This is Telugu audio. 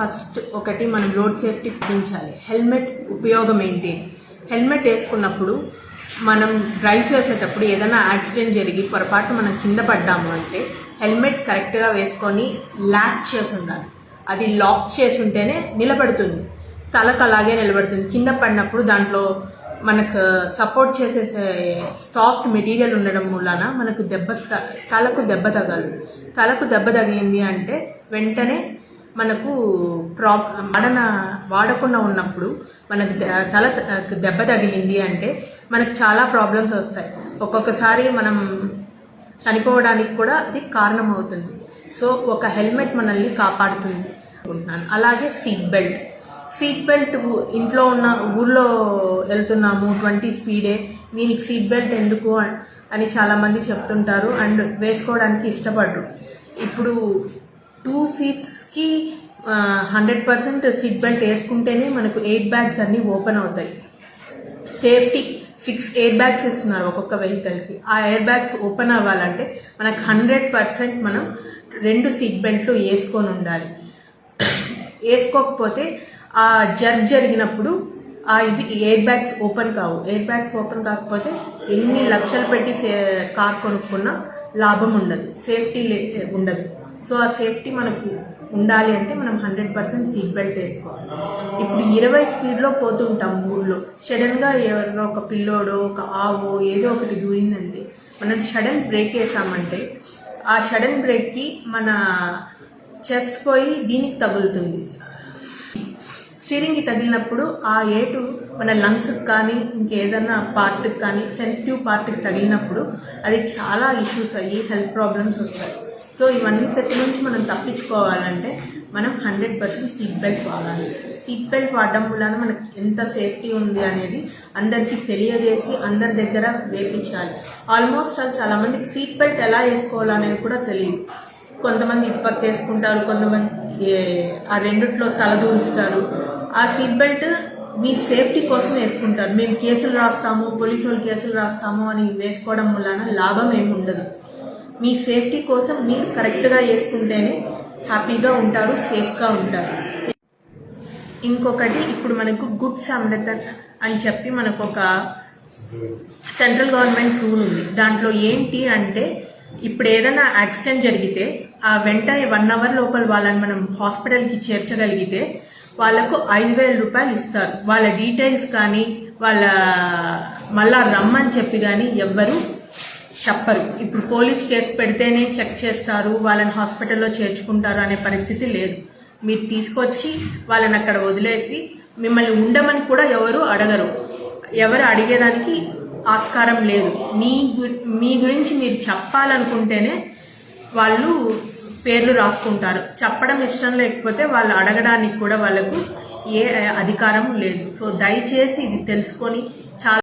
ఫస్ట్ ఒకటి మనం రోడ్ సేఫ్టీ పెంచాలి హెల్మెట్ ఉపయోగం ఏంటి? హెల్మెట్ వేసుకున్నప్పుడు మనం డ్రైవ్ చేసేటప్పుడు ఏదైనా యాక్సిడెంట్ జరిగి పొరపాటు మనం కింద పడ్డాము అంటే హెల్మెట్ కరెక్ట్గా వేసుకొని లాక్ చేసి ఉండాలి. అది లాక్ చేసి ఉంటేనే నిలబడుతుంది. తలకు అలాగే నిలబడుతుంది. కింద పడినప్పుడు దాంట్లో మనకు సపోర్ట్ చేసే సాఫ్ట్ మెటీరియల్ ఉండడం మూలాన మనకు దెబ్బ తలకు దెబ్బ తగలదు. తలకు దెబ్బ తగిలింది అంటే వెంటనే మనకు ప్రా మడన వాడకుండా ఉన్నప్పుడు మనకు తల దెబ్బ తగిలింది అంటే మనకు చాలా ప్రాబ్లమ్స్ వస్తాయి. ఒక్కొక్కసారి మనం చనిపోవడానికి కూడా అది కారణం అవుతుంది సో ఒక హెల్మెట్ మనల్ని కాపాడుతుంది అనుకుంటున్నాను. అలాగే సీట్ బెల్ట్. సీట్ బెల్ట్ ఇంట్లో ఉన్న ఊర్లో వెళ్తున్నాము ట్వంటీ స్పీడే. దీనికి సీట్ బెల్ట్ ఎందుకు అని చాలామంది చెప్తుంటారు. అండ్ వేసుకోవడానికి ఇష్టపడరు. ఇప్పుడు టూ సీట్స్కి హండ్రెడ్ పర్సెంట్ సీట్ బెల్ట్ వేసుకుంటేనే మనకు ఎయిట్ బ్యాగ్స్ అన్నీ ఓపెన్ అవుతాయి. సేఫ్టీ సిక్స్ ఎయిర్ బ్యాగ్స్ ఇస్తున్నారు ఒక్కొక్క వెహికల్కి. ఆ ఎయిర్ బ్యాగ్స్ ఓపెన్ అవ్వాలంటే మనకు హండ్రెడ్ పర్సెంట్ మనం రెండు సీట్ బెల్ట్లు వేసుకొని ఉండాలి. వేసుకోకపోతే ఆ జర్క్ జరిగినప్పుడు ఆ ఇది ఎయిర్ బ్యాగ్స్ ఓపెన్ కావు. ఎయిర్ బ్యాగ్స్ ఓపెన్ కాకపోతే ఎన్ని లక్షలు పెట్టి సే- కార్ కొనుక్కున్నా లాభం ఉండదు. సేఫ్టీ లే ఉండదు. సో ఆ సేఫ్టీ మనకు ఉండాలి అంటే మనం హండ్రెడ్ పర్సెంట్ సీట్ బెల్ట్ వేసుకోవాలి. ఇప్పుడు ఇరవై స్పీడ్లో పోతుంటాం ఊళ్ళో సడన్గా ఎవరినో ఒక పిల్లోడో ఒక ఆవో ఏదో ఒకటి దూరిందంటే మనం సడన్ బ్రేక్ వేసామంటే ఆ సడన్ బ్రేక్కి మన చెస్ట్ పోయి దీనికి తగులుతుంది. స్టీరింగ్కి తగిలినప్పుడు ఆ ఏటు మన లంగ్స్కి కానీ ఇంకేదైనా పార్ట్కి కానీ సెన్సిటివ్ పార్ట్కి తగిలినప్పుడు అది చాలా ఇష్యూస్ అయ్యి హెల్త్ ప్రాబ్లమ్స్ వస్తాయి. సో ఇవన్నీ దగ్గర నుంచి మనం తప్పించుకోవాలంటే మనం హండ్రెడ్ పర్సెంట్ సీట్ బెల్ట్ వాడాలి. సీట్ బెల్ట్ వాడడం వలన మనకి ఎంత సేఫ్టీ ఉంది అనేది అందరికీ తెలియజేసి అందరి దగ్గర వేపించాలి. ఆల్మోస్ట్ ఆల్ చాలామందికి సీట్ బెల్ట్ ఎలా వేసుకోవాలనేది కూడా తెలియదు. కొంతమంది ఇప్పక్ వేసుకుంటారు కొంతమంది ఏ- ఆ రెండిట్లో తలదూరుస్తారు ఆ సీట్ బెల్ట్ మీ సేఫ్టీ కోసం వేసుకుంటారు. మేము కేసులు రాస్తాము పోలీసు వాళ్ళు కేసులు రాస్తాము అని వేసుకోవడం వలన లాభం ఏమి ఉండదు. మీ సేఫ్టీ కోసం మీరు కరెక్ట్గా వేసుకుంటేనే హ్యాపీగా ఉంటారు సేఫ్గా ఉంటారు. ఇంకొకటి ఇప్పుడు మనకు గుడ్ సామ్రతన్ అని చెప్పి మనకు ఒక సెంట్రల్ గవర్నమెంట్ రూల్ ఉంది. దాంట్లో ఏంటి అంటే ఇప్పుడు ఏదైనా యాక్సిడెంట్ జరిగితే ఆ వెంటనే వన్ అవర్ లోపల వాళ్ళని మనం హాస్పిటల్కి చేర్చగలిగితే వాళ్ళకు ఐదు వేల రూపాయలు ఇస్తారు. వాళ్ళ డీటెయిల్స్ కానీ వాళ్ళ మళ్ళా రమ్మని చెప్పి కానీ ఎవ్వరూ చెప్పరు. ఇప్పుడు పోలీస్ కేసు పెడితేనే చెక్ చేస్తారు వాళ్ళని హాస్పిటల్లో చేర్చుకుంటారు అనే పరిస్థితి లేదు. మీరు తీసుకొచ్చి వాళ్ళని అక్కడ వదిలేసి మిమ్మల్ని ఉండమని కూడా ఎవరు అడగరు. ఎవరు అడిగేదానికి ఆస్కారం లేదు. మీ గు- మీ గురించి మీరు చెప్పాలనుకుంటేనే వాళ్ళు పేర్లు రాసుకుంటారు. చెప్పడం ఇష్టం లేకపోతే వాళ్ళు అడగడానికి కూడా వాళ్ళకు ఏ అధికారం లేదు. సో దయచేసి ఇది తెలుసుకొని